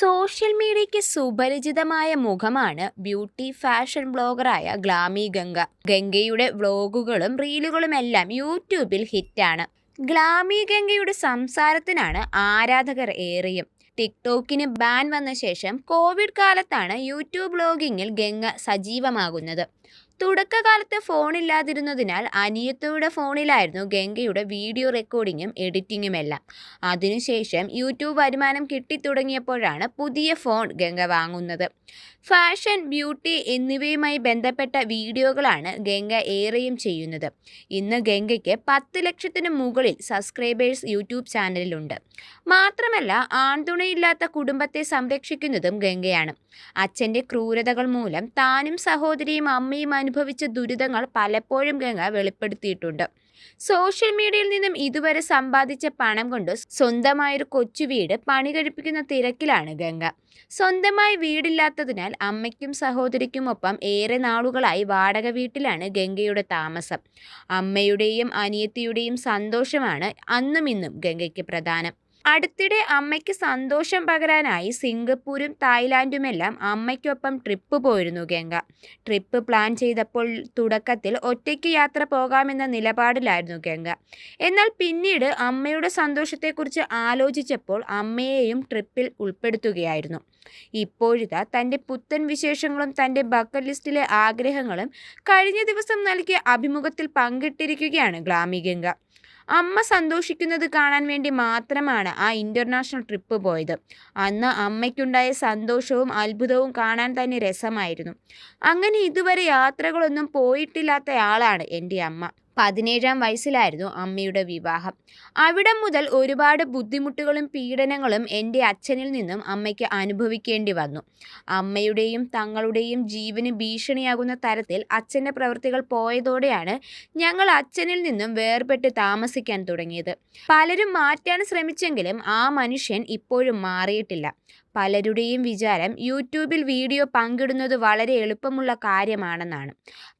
Social മീഡിയയ്ക്ക് സുപരിചിതമായ മുഖമാണ് ബ്യൂട്ടി ഫാഷൻ ബ്ലോഗറായ ഗ്ലാമി ഗംഗ. ഗംഗയുടെ വ്ളോഗുകളും റീലുകളുമെല്ലാം യൂട്യൂബിൽ ഹിറ്റാണ്. ഗ്ലാമി ഗംഗയുടെ സംസാരത്തിനാണ് ആരാധകർ ഏറെയും. ടിക്ടോക്കിന് ബാൻ വന്ന ശേഷം കോവിഡ് കാലത്താണ് യൂട്യൂബ് ബ്ലോഗിങ്ങിൽ ഗംഗ സജീവമാകുന്നത്. തുടക്കകാലത്ത് ഫോണില്ലാതിരുന്നതിനാൽ അനിയത്തിയുടെ ഫോണിലായിരുന്നു ഗംഗയുടെ വീഡിയോ റെക്കോർഡിങ്ങും എഡിറ്റിങ്ങുമെല്ലാം അതിനുശേഷം യൂട്യൂബ് വരുമാനം കിട്ടിത്തുടങ്ങിയപ്പോഴാണ് പുതിയ ഫോൺ ഗംഗ വാങ്ങുന്നത്. ഫാഷൻ ബ്യൂട്ടി എന്നിവയുമായി ബന്ധപ്പെട്ട വീഡിയോകളാണ് ഗംഗ ഏറെയും ചെയ്യുന്നത്. ഇന്ന് ഗംഗയ്ക്ക് പത്ത് ലക്ഷത്തിന് മുകളിൽ സബ്സ്ക്രൈബേഴ്സ് യൂട്യൂബ് ചാനലിലുണ്ട്. മാത്രമല്ല ആൺതുണയില്ലാത്ത കുടുംബത്തെ സംരക്ഷിക്കുന്നതും ഗംഗയാണ്. അച്ഛന്റെ ക്രൂരതകൾ മൂലം താനും സഹോദരിയും അമ്മയും അനുഭവിച്ച ദുരിതങ്ങൾ പലപ്പോഴും ഗംഗ വെളിപ്പെടുത്തിയിട്ടുണ്ട്. സോഷ്യൽ മീഡിയയിൽ നിന്നും ഇതുവരെ സമ്പാദിച്ച പണം കൊണ്ട് സ്വന്തമായൊരു കൊച്ചു വീട് പണി കഴിപ്പിക്കുന്ന തിരക്കിലാണ് ഗംഗ. സ്വന്തമായി വീടില്ലാത്തതിനാൽ അമ്മയ്ക്കും സഹോദരിക്കുമൊപ്പം ഏറെ നാളുകളായി വാടക വീട്ടിലാണ് ഗംഗയുടെ താമസം. അമ്മയുടെയും അനിയത്തിയുടെയും സന്തോഷമാണ് അന്നും ഇന്നും ഗംഗയ്ക്ക് പ്രധാനം. അടുത്തിടെ അമ്മയ്ക്ക് സന്തോഷം പകരാനായി സിംഗപ്പൂരും തായ്ലാൻഡുമെല്ലാം അമ്മയ്ക്കൊപ്പം ട്രിപ്പ് പോയിരുന്നു ഗംഗ. ട്രിപ്പ് പ്ലാൻ ചെയ്തപ്പോൾ തുടക്കത്തിൽ ഒറ്റയ്ക്ക് യാത്ര പോകാമെന്ന നിലപാടിലായിരുന്നു ഗംഗ. എന്നാൽ പിന്നീട് അമ്മയുടെ സന്തോഷത്തെക്കുറിച്ച് ആലോചിച്ചപ്പോൾ അമ്മയെയും ട്രിപ്പിൽ ഉൾപ്പെടുത്തുകയായിരുന്നു. ഇപ്പോഴിതാ തന്റെ പുത്തൻ വിശേഷങ്ങളും തന്റെ ബക്കറ്റ് ലിസ്റ്റിലെ ആഗ്രഹങ്ങളും കഴിഞ്ഞ ദിവസം നൽകിയ അഭിമുഖത്തിൽ പങ്കിട്ടിരിക്കുകയാണ് ഗ്ലാമി ഗംഗ. അമ്മ സന്തോഷിക്കുന്നത് കാണാൻ വേണ്ടി മാത്രമാണ് ആ ഇന്റർനാഷണൽ ട്രിപ്പ് പോയത്. അന്ന് അമ്മയ്ക്കുണ്ടായ സന്തോഷവും അത്ഭുതവും കാണാൻ തന്നെ രസമായിരുന്നു. അങ്ങനെ ഇതുവരെ യാത്രകളൊന്നും പോയിട്ടില്ലാത്ത ആളാണ് എന്റെ അമ്മ. പതിനേഴാം വയസ്സിലായിരുന്നു അമ്മയുടെ വിവാഹം. അവിടം മുതൽ ഒരുപാട് ബുദ്ധിമുട്ടുകളും പീഡനങ്ങളും എന്റെ അച്ഛനിൽ നിന്നും അമ്മയ്ക്ക് അനുഭവിക്കേണ്ടി വന്നു. അമ്മയുടെയും തങ്ങളുടെയും ജീവന് ഭീഷണിയാകുന്ന തരത്തിൽ അച്ഛന്റെ പ്രവൃത്തികൾ പോയതോടെയാണ് ഞങ്ങൾ അച്ഛനിൽ നിന്നും വേർപെട്ട് താമസിക്കാൻ തുടങ്ങിയത്. പലരും മാറ്റാൻ ശ്രമിച്ചെങ്കിലും ആ മനുഷ്യൻ ഇപ്പോഴും മാറിയിട്ടില്ല. പലരുടെയും വിചാരം യൂട്യൂബിൽ വീഡിയോ പങ്കിടുന്നത് വളരെ എളുപ്പമുള്ള കാര്യമാണെന്നാണ്.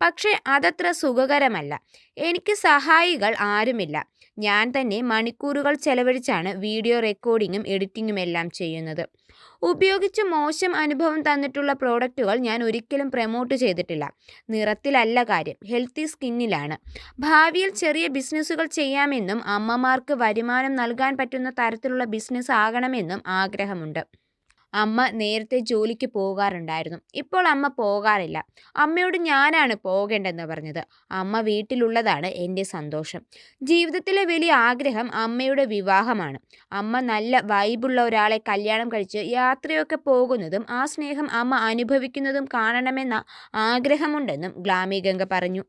പക്ഷേ അതത്ര സുഖകരമല്ല. എനിക്ക് സഹായികൾ ആരുമില്ല. ഞാൻ തന്നെ മണിക്കൂറുകൾ ചെലവഴിച്ചാണ് വീഡിയോ റെക്കോർഡിങ്ങും എഡിറ്റിങ്ങും എല്ലാം ചെയ്യുന്നത്. ഉപയോഗിച്ച് മോശം അനുഭവം തന്നിട്ടുള്ള പ്രോഡക്റ്റുകൾ ഞാൻ ഒരിക്കലും പ്രൊമോട്ട് ചെയ്തിട്ടില്ല. നിറത്തിലല്ല കാര്യം. ഹെൽത്തി സ്കിന്നിലാണ്. ഭാവിയിൽ ചെറിയ ബിസിനസ്സുകൾ ചെയ്യാമെന്നും അമ്മമാർക്ക് വരുമാനം നൽകാൻ പറ്റുന്ന തരത്തിലുള്ള ബിസിനസ് ആകണമെന്നും ആഗ്രഹമുണ്ട്. അമ്മ നേരത്തെ ജോലിക്ക് പോകാറുണ്ടായിരുന്നു. ഇപ്പോൾ അമ്മ പോകാറില്ല. അമ്മയോട് ഞാനാണ് പോകേണ്ടെന്ന് പറഞ്ഞത്. അമ്മ വീട്ടിലുള്ളതാണ് എന്റെ സന്തോഷം. ജീവിതത്തിലെ വലിയ ആഗ്രഹം അമ്മയുടെ വിവാഹമാണ്. അമ്മ നല്ല വൈബുള്ള ഒരാളെ കല്യാണം കഴിച്ച് യാത്രയൊക്കെ പോകുന്നതും ആ സ്നേഹം അമ്മ അനുഭവിക്കുന്നതും കാണണമെന്ന ആഗ്രഹമുണ്ടെന്നും ഗ്ലാമി ഗംഗ പറഞ്ഞു.